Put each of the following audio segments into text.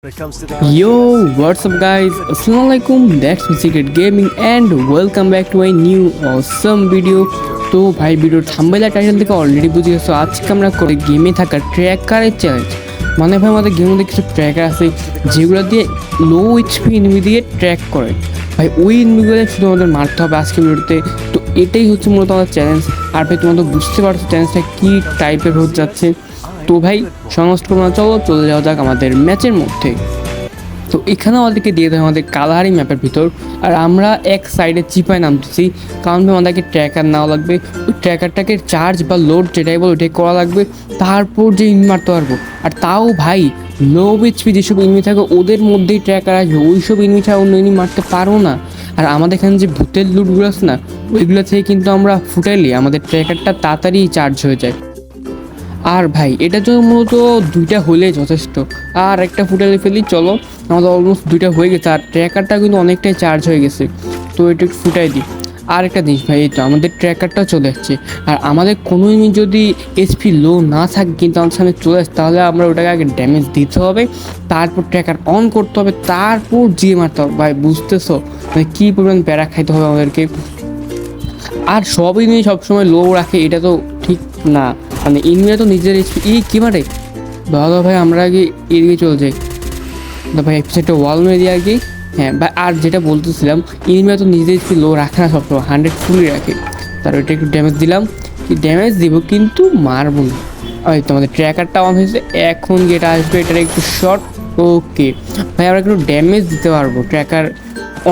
Yo, what's up guys? Assalamualaikum, that's me Secret Gaming and welcome back to a new awesome video. তো ভাই ভিডিওর থাম্বেলা title থেকে already বুঝে গেছো আজকে আমরা করে গেমে থাকা ট্র্যাকারের চ্যালেঞ্জ মানে ভাই আমাদের গেমের মধ্যে কিছু ট্র্যাকার আছে যেগুলো দিয়ে লো এইচপি এনিমি দিয়ে ট্র্যাক করে। ভাই ওই এনিমিগুলো শুধু আমাদের মারতে হবে আজকে ভিডিওতে তো এটাই হচ্ছে মূলত আমাদের চ্যালেঞ্জ আর ভাই তোমাদের বুঝতে পারছ চ্যালেঞ্জটা কী টাইপের হতে যাচ্ছে। তো ভাই, সমস্ত প্রমাণ চলো চলে যাওয়া যাক আমাদের ম্যাচের মধ্যে। তো এখানে আমাদেরকে দিয়ে দেয় আমাদের কালাহারি ম্যাপের ভিতর। আর আমরা এক সাইডে চিপায় নামতেছি। কারণ আমাদেরকে ট্র্যাকার নেওয়া লাগবে। ওই ট্র্যাকারটাকে চার্জ বা লোড যেটাই বলো, ওটাই করা লাগবে। তারপর যে ইন মারতে পারব। আর তাও ভাই লো এইচপি যেসব ইনমি থাকে, ওদের মধ্যেই ট্র্যাকার আসবে। ওই সব ইনমি ছাড়া অন্য ইনমি মারতে পারব না। আর আমাদের এখানে যে ভূতের লুটগুলো আছে না, ওইগুলো থেকে কিন্তু আমরা ফুটাইলে আমাদের ট্র্যাকারটা তাড়াতাড়ি চার্জ হয়ে যায়। আর ভাই, এটা জন্য মূলত দুইটা হলে যথেষ্ট। আর একটা ফুটালে ফেলি, চলো। আমাদের অলমোস্ট দুইটা হয়ে গেছে, আর ট্র্যাকারটা কিন্তু অনেকটাই চার্জ হয়ে গেছে। তো এটা একটু ফুটাই দিই। আর একটা জিনিস ভাই, এই তো আমাদের ট্র্যাকারটাও চলে আসছে। আর আমাদের কোনো যদি এসপি লো না থাকে, কিন্তু আমাদের সামনে চলে আসে, তাহলে আমরা ওটাকে আগে ড্যামেজ দিতে হবে, তারপর ট্র্যাকার অন করতে হবে, তারপর জিয়ে মারতে হবে। ভাই, বুঝতেছো? মানে কী পরিমাণ প্যারা খাইতে হবে আমাদেরকে? আর সবই নিয়ে সবসময় লো রাখে, এটা তো ঠিক না। মানে ইনমিয়া তো নিজের ই কী মারে? দাদা ভাই, আমরা আগে এদিকে চলে যাই? ভাই, একটা ওয়াল মেরে দিয়ে আগে হ্যাঁ ভাই আর যেটা বলতেছিলাম ইনমিয়া তো নিজের HP লো রাখে না সবসময় হান্ড্রেড ফুলই রাখে। তার ওইটা একটু ড্যামেজ দিলাম। কি ড্যামেজ দিব কিন্তু মারবো না। ওই তোমাদের ট্র্যাকারটা অন হয়েছে, এখন যেটা আসবে এটার একটু শর্ট ওকে ভাই, আমরা একটু ড্যামেজ দিতে পারব ট্র্যাকার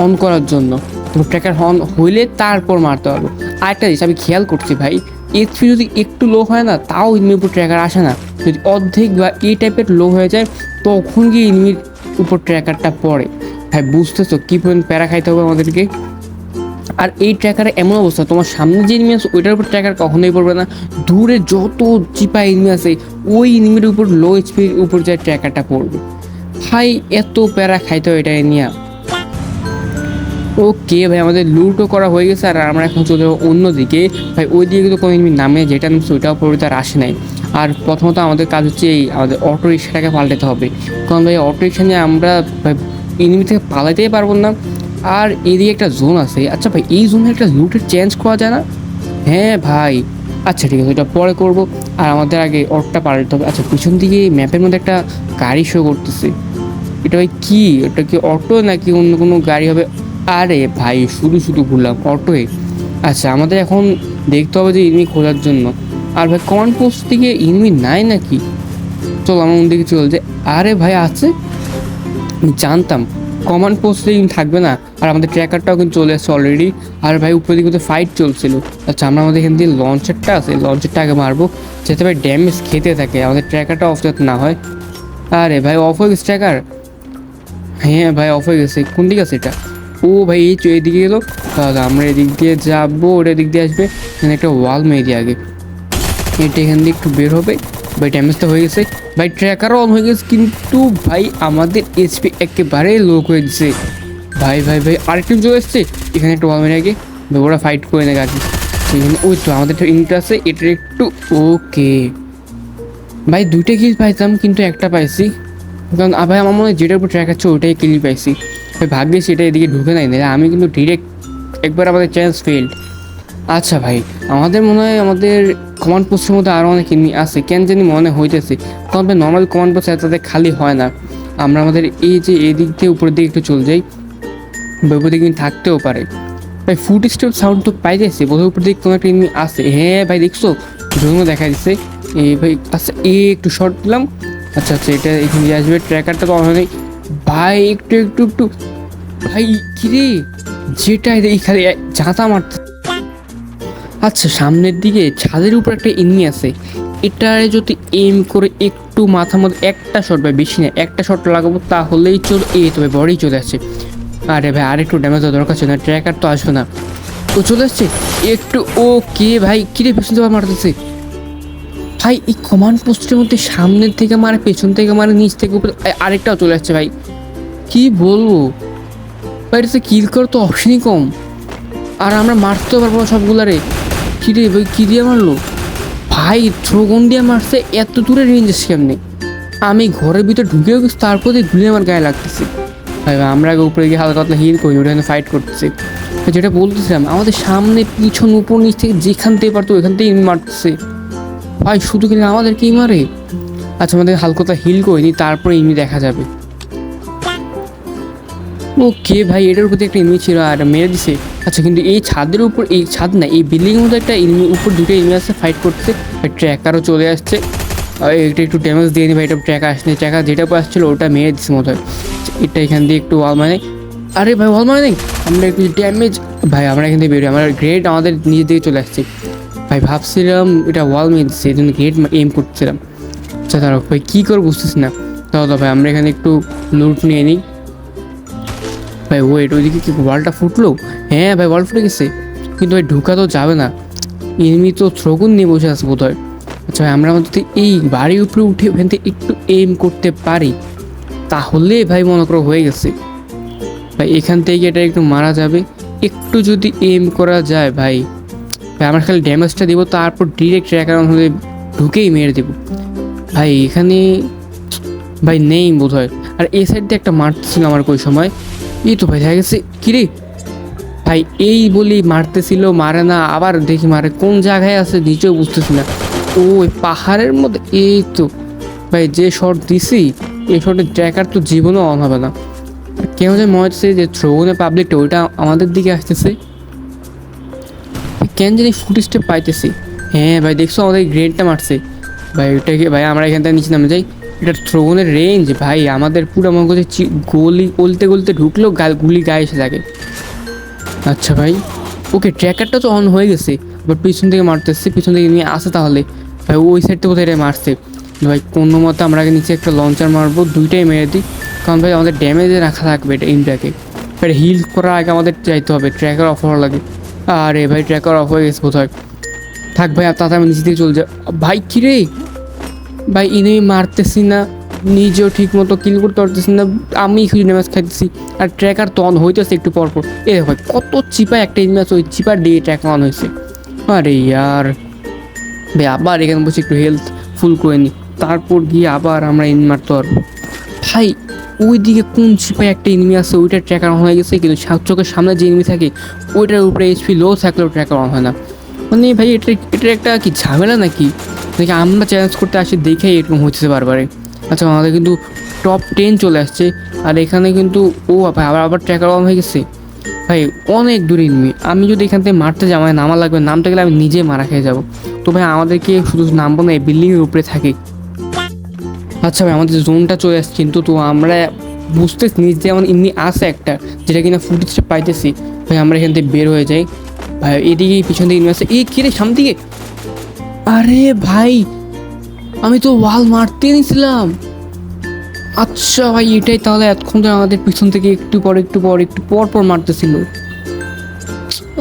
অন করার জন্য। তো ট্র্যাকার অন হইলে তারপর মারতে পারব। আরেকটা জিনিস, আমি খেয়াল করছি ভাই এইচপি যদি একটু লো হয় না, তাও ইনমির উপর ট্র্যাকার আসে না। যদি অর্ধেক বা এই টাইপের লো হয়ে যায়, তখন গিয়ে ইনমির উপর ট্র্যাকারটা পড়ে। ভাই, বুঝতেছো? কী পরিমাণ প্যারা খাইতে হবে আমাদেরকে? আর এই ট্র্যাকারে এমন অবস্থা, তোমার সামনে যে এনিমি আছে, ওইটার উপর ট্র্যাকার কখনোই পড়বে না। দূরে যত চিপা এনিমি আছে, ওই এনিমির উপর লো এইচপির উপর যে ট্র্যাকারটা পড়বে। ভাই, এত প্যারা খাইতে হয় এটা নিয়ে। ওকে ভাই, আমাদের লুটও করা হয়ে গেছে, আর আমরা এখন চলে যাব অন্যদিকে। ভাই ওই দিকে তো কোনো এনিমি নামে যেটা নামছে ওইটাও পড়বে তার আসে নাই। আর প্রথমত আমাদের কাজ হচ্ছে এই, আমাদের অটো রিক্সাটাকে পাল্টাতে হবে। কারণ ভাই অটো রিক্সা নিয়ে আমরা, ভাই এনিমি থেকে পালাতেই পারব না। আর এদিকে একটা জোন আছে। আচ্ছা ভাই, এই জোনে একটা লুটের চেঞ্জ করা যায় না? হ্যাঁ ভাই। আচ্ছা ঠিক আছে ওটা পরে করব। আর আমাদের আগে অটোটা পাল্টাতে হবে। আচ্ছা পিছন দিকে ম্যাপের মধ্যে একটা গাড়ি শো করতেছে। এটা ভাই কি? ওটা কি অটো নাকি অন্য কোনো গাড়ি হবে? আরে ভাই, শুধু শুধু ঘুরলাম অটোয়ে আচ্ছা আমাদের এখন দেখতে হবে যে ইনমি খোঁজার জন্য। আর ভাই কমান্ড পোস্ট থেকে ইনমি নাই নাকি? চলো, আমার দিকে চলে যায় আরে ভাই, আছে। জানতাম কমান্ড পোস্টে কিন্তু থাকবে না। আর আমাদের ট্র্যাকারটাও কিন্তু চলে আসছে অলরেডি আর ভাই উপর দিকে তো ফাইট চলছিল। আচ্ছা আমরা আমাদের এখান দিয়ে লঞ্চারটা আছে লঞ্চারটা আগে মারবো, যাতে ভাই ড্যামেজ খেতে থাকে। আমাদের ট্র্যাকারটা অফ যাতে না হয়। আরে ভাই অফ হয়ে গেছে ট্র্যাকার হ্যাঁ ভাই অফ হয়ে গেছে। কোন দিকে আছে এটা? ও ভাই, এই তো এদিকে গেলো তাহলে আমরা এদিক দিয়ে যাব, ওটা এদিক দিয়ে আসবে। এখানে একটা ওয়াল মেরে দিয়ে আগে। এটা এখান দিয়ে একটু বের হবে। ভাই ড্যামেজটা হয়ে গেছে। ভাই ট্র্যাকারও অন হয়ে গেছে, কিন্তু ভাই, আমাদের এইচপি একেবারে লো করে দিছে। ভাই ভাই ভাই, আরেকটু চলে এসছে এখানে একটা ওয়াল মেরে আগে। ওরা ফাইট করে নেয় আগে সেখানে ওই তো আমাদের একটা আছে, এটার একটু ওকে ভাই, দুইটা কিল পাইতাম, কিন্তু একটা পাইছি। কারণ ভাই, আমার মনে হয় যেটার উপর ট্র্যাক আছে ওটাই কিল পাইছি। ভাগ্যে সেটা এদিকে ঢুকে নাই না আমি কিন্তু ডিরেক্ট একবার আমাদের চান্স ফেল্ড আচ্ছা ভাই, আমাদের মনে হয় আমাদের কমান্ড পোস্টের মধ্যে আরও অনেক এমনি আছে, কেন জানি মনে হইতেছে। ভাই নর্মাল কমান্ড পোস্ট এতটাতে খালি হয় না। আমরা আমাদের এই যে এদিক দিয়ে উপরের দিকে একটু চলে যাই বা উপর দিকে কিন্তু থাকতেও পারে। ভাই ফুট স্টেপ সাউন্ড তো পাই যাচ্ছে বোধহয় উপর দিকে কোনো একটা এমনি আছে। হ্যাঁ ভাই, দেখছ? জন্য দেখা দিচ্ছে এই ভাই আচ্ছা এ একটু শর্ট দিলাম। আচ্ছা আচ্ছা এটা এখানে আসবে ট্র্যাকারটা তো অন নেই। ভাই, একটু একটু একটু। ভাই, কিরে? যেটা এইখানে জাঁতা মারতে আচ্ছা সামনের দিকে ছাদের উপর একটা এমনি আছে। এটারে যদি এম করে একটু মাথার মধ্যে একটা শট ভাই বেশি না, একটা শট লাগাবো, তাহলেই চল এ, তবে বডি চলে আসছে। আরে ভাই আর একটু ড্যামেজ দরকার ছিল না ট্র্যাকার তো আসবে না। ও চলে আসছে? একটু ও কে ভাই, কিরে পেছন থেকে মারতেছে? ভাই, এই কমান্ড পোস্টের মধ্যে সামনের থেকে মারে, পেছন থেকে মারে, নিচ থেকে উপরে আরেকটাও চলে আসছে ভাই। কি বলব? এটা কিল করার তো অপশনই কম। আর আমরা মারতেও পারব না সবগুলারে। কি রে, ভাই, কি দিয়ে মারলো? ভাই থ্রোগন দিয়ে মারছে, এত দূরে রেঞ্জ কেমনি আমি ঘরের ভিতরে ঢুকেও গেছি, তারপর দিয়ে গুলি আমার গায়ে লাগতেছে। ভাই আমরা আগে উপরে গিয়ে হালকা পাতলা হিল করি, ওটা ফাইট করতেছে। যেটা বলতেছিলাম, আমাদের সামনে পিছন, উপর, নিচ থেকে যেখান থেকে পারতো ওইখান থেকেই মারতেছে। ভাই, শুধু কিন্তু আমাদেরকেই মারে? আচ্ছা আমাদের হালকা হিল করে নিই তারপরে এমনি দেখা যাবে। ওকে ভাই, এটার দিয়ে একটা এনিমি ছিল আর মেরে দিছে। আচ্ছা কিন্তু এই ছাদের উপর, এই ছাদ না, এই বিল্ডিং এর মধ্যে একটা এনিমি উপর দুটো এনিমি আসছে ফাইট করতে। ট্র্যাকারও চলে আসছে। এটা একটু ড্যামেজ দিয়ে নি ভাই, এটা ট্র্যাকার আসছে ট্র্যাকার যেটা আসছিল ওটা মেরে দিচ্ছে মতো হয়। এটা এখান দিয়ে একটু ওয়াল মানে আরে ভাই ওয়াল মানে আমরা একটু ড্যামেজ ভাই, আমরা এখান থেকে বেরোই। আমরা গ্রেড আমাদের নিজে দিকে চলে আসছে। ভাই, ভাবছিলাম এটা ওয়াল মেরে দিচ্ছে এই জন্য গ্রেড এম করছিলাম আচ্ছা তারা ভাই, কী করে বুঝতেছি না। দাদা ভাই, আমরা এখানে একটু লুট নিয়ে নিই। ভাই ওয়েট ওইদিকে কি ওয়ালটা ফুটলো? হ্যাঁ ভাই, ওয়াল ফুটে গেছে। কিন্তু ভাই, ঢুকা তো যাবে না। এমনি তো থ্রোগুন নিয়ে বসে আছে বোধ হয় আচ্ছা ভাই, আমরা যদি এই বাড়ির উপরে উঠে ওখান থেকে একটু এম করতে পারি। তাহলে ভাই, মনে করো হয়ে গেছে। ভাই, এখান থেকে এটা একটু মারা যাবে। একটু যদি এম করা যায় ভাই। ভাই, আমরা খালি ড্যামেজটা দেবো, তারপর ডিরেক্ট ট্র্যাকার হলে ঢুকেই মেরে দেবো। ভাই, এখানে ভাই, নেই বোধ হয় আর এই সাইড দিয়ে একটা মারতেছিল আমার ওই সময়। এই তো ভাই দেখা গেছে। কিরে ভাই, এই বলি মারতেছিল, মারে না, আবার দেখি মারে, কোন জায়গায় আছে নিচেও বুঝতেছি না। ওই পাহাড়ের মধ্যে, এই তো। ভাই, যে শট দিছি, এই শটের ট্র্যাকার তো জীবনও অন হবে না। কেউ যে মনে হচ্ছে যে থ্রোনে পাবলিকটা ওইটা আমাদের দিকে আসতেছে। কেন জানি ফুট স্টেপ পাইতেছি। হ্যাঁ ভাই, দেখছ আমাদের গ্রেডটা মারছে। ভাই, ওইটাকে, ভাই, আমরা এখান থেকে নিচে নামে যাই। এটা থ্রোনের রেঞ্জ ভাই। আমাদের পুরো করছে গলি গলতে গলতে ঢুকলেও গাল গুলি গায়ে এসে থাকে। আচ্ছা ভাই। ওকে ট্র্যাকারটা তো অন হয়ে গেছে বাট পিছন থেকে মারতেছে। পিছন থেকে নিয়ে আসে তাহলে। ভাই, ওই সাইড থেকে বোধহয় এটা মারছে। ভাই, কোনো মতে আমরা আগে নিচে একটা লঞ্চার মারবো, দুইটাই মেরে দিই। কারণ, ভাই, আমাদের ড্যামেজে রাখা থাকবে এটা ইমটাকে ভাই হিল করার আগে আমাদের চাইতে হবে। ট্র্যাকার অফ হওয়ার লাগে। আরে, ভাই ট্র্যাকার অফ হয়ে গেছে বোধহয়। থাক, ভাই তাতে আমি নিচে থেকে চলে যা ভাই কী রে ভাই, ইনেই মারতেছি না, নিজেও ঠিক মতো কিল করতে পারতেছি না আমি শুধু ড্যামেজ খাইতেছি আর ট্র্যাকার তো অন হইতেছে একটু পর পর। এ ভাই, কত চিপা একটা ইনিমি আছে ওই চিপার দিয়ে ট্র্যাক অন হয়েছে। আরে ইয়ার। ভাই, আবার এখানে বসে একটু হেলথ ফুল করে নিই তারপর গিয়ে আবার আমরা ইন মারতে পারব। ভাই ওই দিকে কোন চিপায় একটা এনিমি আছে, ওইটা ট্র্যাকার অন হয়ে গেছে, কিন্তু চোখের সামনে যে এনিমি থাকে, ওইটার উপরে এইচপি লো থাকলেও ট্র্যাকার অন হয় না। মানে ভাই এটা এটা একটা কি ঝামেলা নাকি? নাকি আমরা চ্যালেঞ্জ করতে আসি, দেখেই এরকম হচ্ছে বারবারে। আচ্ছা আমাদের কিন্তু টপ টেন চলে আসছে, আর এখানে কিন্তু, ও ভাই, আবার আবার ট্র্যাকার অন হয়ে গেছে। ভাই, অনেক দূরে এনিমি আমি যদি এখান থেকে মারতে যাই, আমার নামা লাগবে নামতে গেলে আমি নিজে মারা খেয়ে যাব। তো ভাই, আমাদেরকে শুধু নামবো না, এই বিল্ডিংয়ের উপরে থাকি। আচ্ছা ভাই, আমাদের জোনটা চলে আসছে কিন্তু, তো আমরা বুঝতেছি নিজ যে আমার এমনি আছে একটা, যেটা কিনা ফুটেজটা পাইতেছি। ভাই, আমরা এখান থেকে বের হয়ে যাই। ভাই এদিকে পিছন দিকে নিয়ে আসছে এই কিরে সামনে দিকে? আরে ভাই, আমি তো ওয়াল মারতে নিছিলাম। আচ্ছা ভাই, এটাই তাহলে এতক্ষণ ধরে আমাদের পিছন থেকে একটু পর একটু পর একটু পর পর মারতেছিল।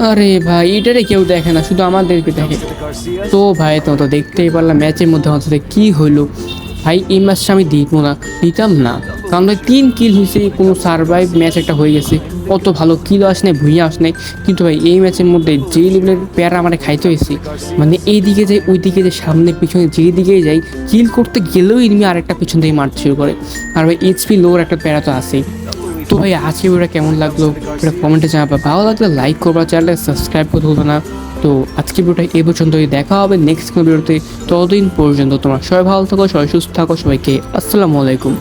আরে ভাই, এটারে কেউ দেখে না, শুধু আমাদেরকে দেখে। তো ভাই, তো দেখতেই পারলাম ম্যাচের মধ্যে আমার সাথে কী হইল ভাই, এই ম্যাচটা আমি দিব না, দিতাম না। কারণ ভাই, তিন কিল হয়েছে, কোনো সার্ভাইভ ম্যাচ একটা হয়ে গেছে। অত ভালো কিল আস নাই, ভুইয়া আস নাই। কিন্তু ভাই, এই ম্যাচের মধ্যে যে লেভেলের প্যারা আমার খাইতে হয়েছে মানে এই দিকে যাই ওই দিকে যে, সামনে, পিছনে যেই দিকেই যাই কিল করতে গেলেও এনিমি আরেকটা পিছন থেকে মারতে শুরু করে। আর ভাই এইচপি লোর একটা প্যারা তো আছেই। তো ভাই আজকে ভিডিওটা কেমন লাগল? এটা কমেন্টে জানাবে। ভালো লাগলে লাইক করবা চ্যানেলটা সাবস্ক্রাইব করতে ভুলবে না। তো আজকে ভিডিওটা এ পর্যন্তই। দেখা হবে নেক্সট কোনো ভিডিওতে ততদিন পর্যন্ত তোমরা সবাই ভালো থাকো, সবাই সুস্থ থাকো, সবাইকে আসসালামু আলাইকুম।